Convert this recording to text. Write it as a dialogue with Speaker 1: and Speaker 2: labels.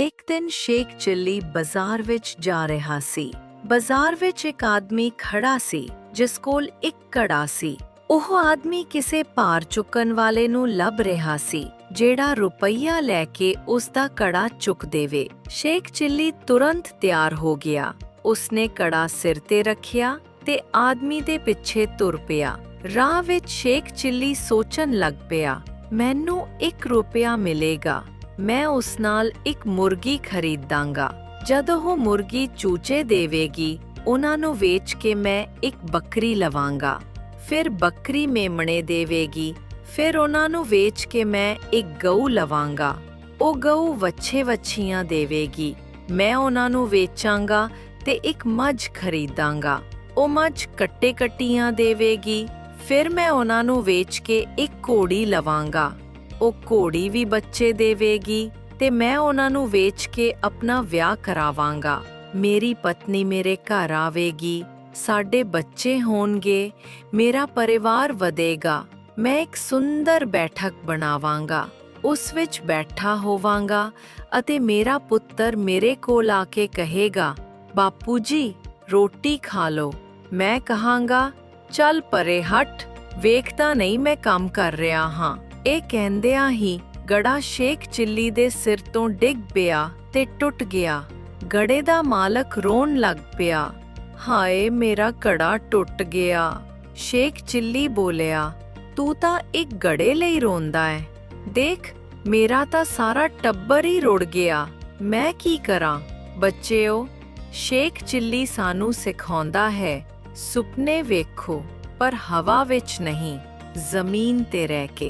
Speaker 1: ਇੱਕ ਦਿਨ ਸ਼ੇਖ ਚਿੱਲੀ ਬਾਜ਼ਾਰ ਵਿੱਚ ਜਾ ਰਿਹਾ ਸੀ। ਬਾਜ਼ਾਰ ਵਿੱਚ ਇੱਕ ਆਦਮੀ ਖੜਾ ਸੀ, ਜਿਸ ਕੋਲ ਇੱਕ ਕੜਾ ਸੀ। ਉਹ ਆਦਮੀ ਕਿਸੇ ਭਾਰ ਚੁੱਕਣ ਵਾਲੇ ਨੂੰ ਲੱਭ ਰਿਹਾ ਸੀ, ਜਿਹੜਾ ਰੁਪਈਆ ਲੈ ਕੇ ਉਸ ਦਾ ਕੜਾ ਚੁੱਕ ਦੇਵੇ। ਸ਼ੇਖ ਚਿੱਲੀ ਤੁਰੰਤ ਤਿਆਰ ਹੋ ਗਿਆ। ਉਸਨੇ ਕੜਾ ਸਿਰ ਤੇ ਰੱਖਿਆ ਤੇ ਆਦਮੀ ਦੇ ਪਿੱਛੇ ਤੁਰ ਪਿਆ। ਰਾਹ ਵਿੱਚ ਸ਼ੇਖ ਚਿੱਲੀ ਸੋਚਣ ਲੱਗ ਪਿਆ, ਮੈਨੂੰ 1 ਰੁਪਿਆ ਮਿਲੇਗਾ। ਮੈਂ ਉਸ ਨਾਲ ਇੱਕ ਮੁਰਗੀ ਖਰੀਦਾਂਗਾ। ਜਦ ਉਹ ਮੁਰਗੀ ਚੂਚੇ ਦੇਵੇਗੀ, ਉਹਨਾਂ ਨੂੰ ਵੇਚ ਕੇ ਮੈਂ ਇੱਕ ਬੱਕਰੀ ਲਵਾਂਗਾ। ਫਿਰ ਬੱਕਰੀ ਮੇਮਣੇ ਦੇਵੇਗੀ, ਫਿਰ ਉਹਨਾਂ ਨੂੰ ਵੇਚ ਕੇ ਮੈਂ ਇੱਕ ਗਊ ਲਵਾਂਗਾ। ਉਹ ਗਊ ਵੱਛੇ ਵੱਛੀਆਂ ਦੇਵੇਗੀ, ਮੈਂ ਉਹਨਾਂ ਨੂੰ ਵੇਚਾਂਗਾ ਤੇ ਇੱਕ ਮੱਝ ਖਰੀਦਾਂਗਾ। ਉਹ ਮੱਝ ਕੱਟੇ ਕੱਟੀਆਂ ਦੇਵੇਗੀ, ਫਿਰ ਮੈਂ ਉਹਨਾਂ ਨੂੰ ਵੇਚ ਕੇ ਇੱਕ ਘੋੜੀ ਲਵਾਂਗਾ। ਉਹ ਘੋੜੀ ਵੀ ਬੱਚੇ ਦੇਵੇਗੀ ਤੇ ਮੈਂ ਉਹਨਾਂ ਨੂੰ ਵੇਚ ਕੇ ਆਪਣਾ ਵਿਆਹ ਕਰਾਵਾਂਗਾ। ਮੇਰੀ ਪਤਨੀ ਮੇਰੇ ਘਰ ਆਵੇਗੀ, ਸਾਡੇ ਬੱਚੇ ਹੋਣਗੇ, ਮੇਰਾ ਪਰਿਵਾਰ ਵਧੇਗਾ, ਮੈਂ ਇੱਕ ਸੁੰਦਰ ਬੈਠਕ ਬਣਾਵਾਂਗਾ, ਉਸ ਵਿੱਚ ਬੈਠਾ ਹੋਵਾਂਗਾ ਅਤੇ ਮੇਰਾ ਪੁੱਤਰ ਮੇਰੇ ਕੋਲ ਆ ਕੇ ਕਹੇਗਾ, ਬਾਪੂ ਜੀ, ਰੋਟੀ ਖਾ ਲਓ। ਮੈਂ ਕਹਾਂਗਾ, ਚੱਲ ਪਰੇ ਹਟ ਵੇਖਦਾ ਨਹੀਂ ਮੈਂ ਕੰਮ ਕਰ ਰਿਹਾ ਹਾਂ। ਇਹ ਕਹਿੰਦਿਆਂ ਹੀ ਗੜਾ ਸ਼ੇਖ ਚਿੱਲੀ ਦੇ ਸਿਰ ਤੋਂ ਡਿੱਗ ਪਿਆ ਤੇ ਟੁੱਟ ਗਿਆ। ਗੜੇ ਦਾ ਮਾਲਕ ਰੋਣ ਲੱਗ ਪਿਆ। ਹਾਏ, ਮੇਰਾ ਕੜਾ ਟੁੱਟ ਗਿਆ। ਸ਼ੇਖ ਚਿੱਲੀ ਬੋਲਿਆ, ਤੂੰ ਤਾਂ ਇੱਕ ਗੜੇ ਲਈ ਰੋਂਦਾ ਹੈ ਦੇਖ, ਮੇਰਾ ਤਾਂ ਸਾਰਾ ਟੱਬਰ ਹੀ ਰੁੜ ਗਿਆ। ਮੈਂ ਕੀ ਕਰਾਂ? ਬੱਚਿਓ, ਸ਼ੇਖ ਚਿੱਲੀ ਸਾਨੂੰ ਸਿਖਾਉਂਦਾ ਹੈ, ਸੁਪਨੇ ਵੇਖੋ, ਪਰ ਹਵਾ ਵਿੱਚ ਨਹੀਂ, ਜ਼ਮੀਨ ਤੇ ਰਹਿ ਕੇ।